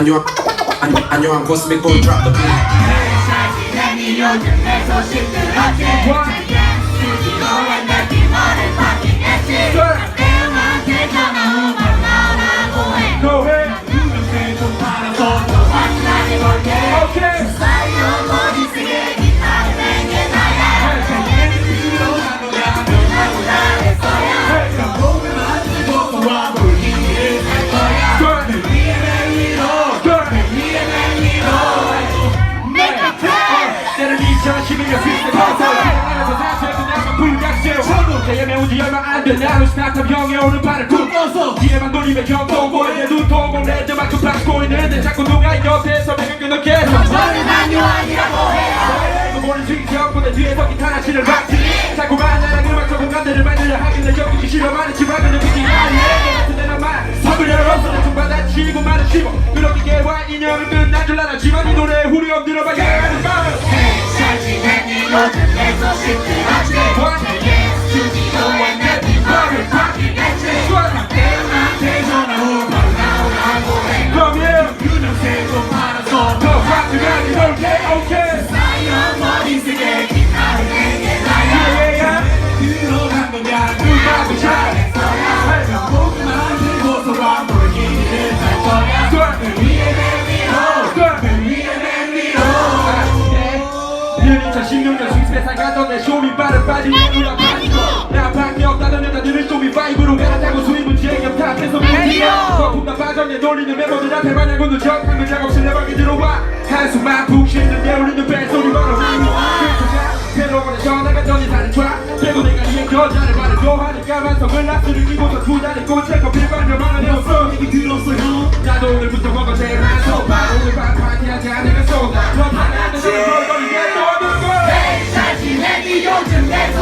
and your and, and your cosmic contract the plane. 2011년 스위스 콘서트 안에서 사실 그냥 불각질 제염에 온지. 얼마 안된 나는 스타트업 형의 오른팔을 굽어서. 뒤에만 돌리면 경동고에 내 눈동공 레드마크 받고 있는데 자꾸 누가 옆에서 내가 끊어게. 너는 안요한이라고 해요. 이거 중이었고 내 뒤에서 기타나 치는 락지 자꾸 만 나랑 음악적 공간들을 만들려 하길래 여기기 싫어 많은 지방은 느끼지 않네 같은 데는 말 선물 열어서 좀 받아 치고 말은 쉬고. 그렇게 개와 인연은 끝난 줄 알았지만 이 노래에 후렴 들어봐야 하는 마음 은사 2016년 스위스에 살가던 내 쇼미 빠른 내 누나 빠지고 나 밖에 없다던 여자들을 쇼미 바이브로 갈아타고 수입은 제격 탑에서 밀리어 거품 다 빠져 내 놀리는 멤버들 앞에 마냥 오늘 적한글 작업실 내 방에 들어와. 한숨만 푹 쉬는 내 울리는 벨소리 걸어 벨로건에 전화가 전이 사는 트라 그리고 내가 이에 여자를 말해줘 하니까 완성을 납수를 끼고서 두 잔을 꽂채 커피를 빨려 말하네 없어 얘기 들었어요? 나도 오늘부터 먹어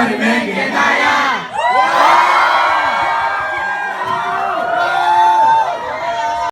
Everybody make it nice.